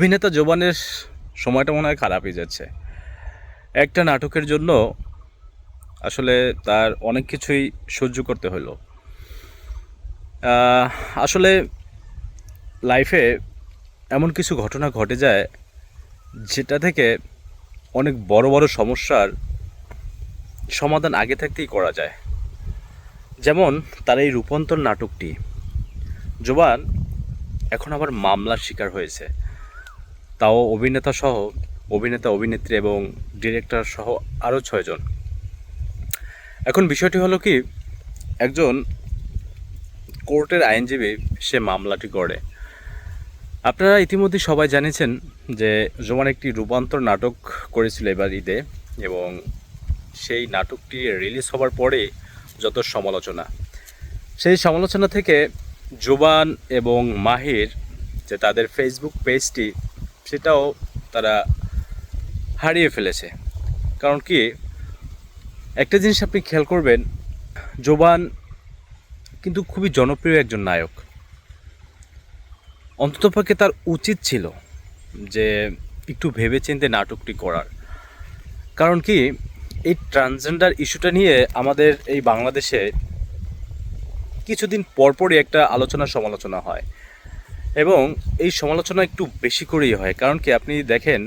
অভিনেতা জোবানের সময়টা মনে হয় খারাপই যাচ্ছে। একটা নাটকের জন্য আসলে তার অনেক কিছুই সহ্য করতে হলো। আসলে লাইফে এমন কিছু ঘটনা ঘটে যায় যেটা থেকে অনেক বড় বড় সমস্যার সমাধান আগে থাকতেই করা যায়। যেমন তার এই রূপান্তর নাটকটি, জোবান এখন আবার মামলার শিকার হয়েছে। তাও অভিনেতা সহ অভিনেতা, অভিনেত্রী এবং ডিরেক্টর সহ আরও ছয়জন। এখন বিষয়টি হলো কি, একজন কোর্টের আইনজীবী, সে মামলাটি করে আপনারা ইতিমধ্যে সবাই জানিয়েছেন যে জোমান একটি রূপান্তর নাটক করেছিল এবার ঈদে এবং সেই নাটকটি রিলিজ হওয়ার পরে যত সমালোচনা, সেই সমালোচনা থেকে জোবান এবং মাহির যে তাদের ফেসবুক পেজটি সেটাও তারা হারিয়ে ফেলেছে। কারণ কি? একটা জিনিস আপনি খেয়াল করবেন, জোবান কিন্তু খুবই জনপ্রিয় একজন নায়ক। অন্ততপক্ষে তার উচিত ছিল যে একটু ভেবেচিন্তে নাটকটি করার। কারণ কি? এই ট্রান্সজেন্ডার ইস্যুটা নিয়ে আমাদের এই বাংলাদেশে কিছুদিন পরপরই একটা আলোচনা সমালোচনা হয়। এবং এই সমালোচনা একটু বেশি করেই হয়। কারণ কি, আপনি দেখেন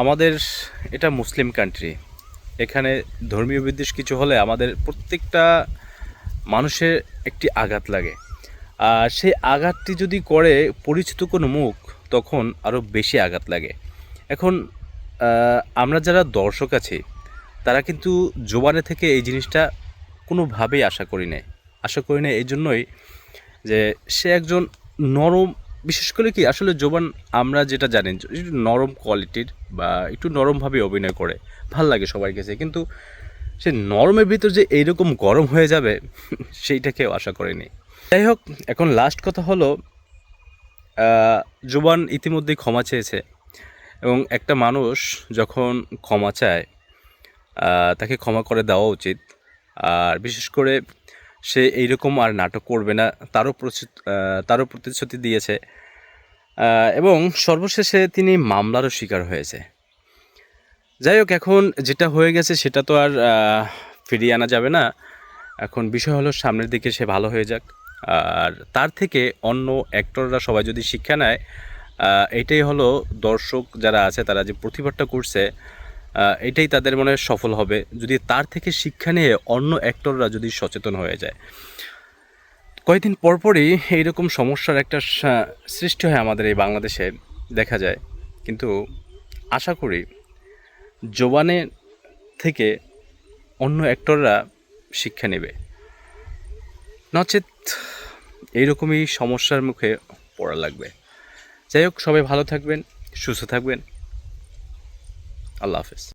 আমাদের এটা মুসলিম কান্ট্রি এখানে ধর্মীয় বিদ্বেষ কিছু হলে আমাদের প্রত্যেকটা মানুষের একটি আঘাত লাগে। আর সেই আঘাতটি যদি করে পরিচিত কোনো মুখ, তখন আরও বেশি আঘাত লাগে। এখন আমরা যারা দর্শক আছি, তারা কিন্তু জোবানে থেকে এই জিনিসটা কোনোভাবেই আশা করি না আশা করি না এই জন্যই যে সে একজন নরম, বিশেষ করে কি, আসলে জোবান আমরা যেটা জানি একটু নরম কোয়ালিটির বা একটু নরমভাবে অভিনয় করে, ভালো লাগে সবার কাছে কিন্তু সে নরমের ভিতর যে এইরকম গরম হয়ে যাবে সেইটা কেউ আশা করেনি। যাই হোক, এখন লাস্ট কথা হলো জোবান ইতিমধ্যেই ক্ষমা চেয়েছে এবং একটা মানুষ যখন ক্ষমা চায় তাকে ক্ষমা করে দেওয়া উচিত। আর বিশেষ করে সে এইরকম আর নাটক করবে না, তারও তারও প্রতিশ্রুতি দিয়েছে। এবং সর্বশেষে তিনি মামলারও শিকার হয়েছে। যাই হোক, এখন যেটা হয়ে গেছে সেটা তো আর ফিরিয়ে আনা যাবে না। এখন বিষয় হলো সামনের দিকে সে ভালো হয়ে যাক। আর তার থেকে অন্য অ্যাক্টররা সবাই যদি শিক্ষা নেয় এটাই হলো দর্শক যারা আছে, তারা যে প্রতিবাদটা করছে এটাই তাদের মনে সফল হবে। যদি তার থেকে শিক্ষা নিয়ে অন্য অ্যাক্টররা যদি সচেতন হয়ে যায়। কয়েকদিন পরপরই এইরকম সমস্যার একটা সৃষ্টি হয় আমাদের এই বাংলাদেশে, দেখা যায়। কিন্তু আশা করি জোবানের থেকে অন্য অ্যাক্টররা শিক্ষা নেবে। নচেত এইরকমই সমস্যার মুখে পড়া লাগবে। যাই হোক, সবাই ভালো থাকবেন, সুস্থ থাকবেন। আল্লাহ হাফেজ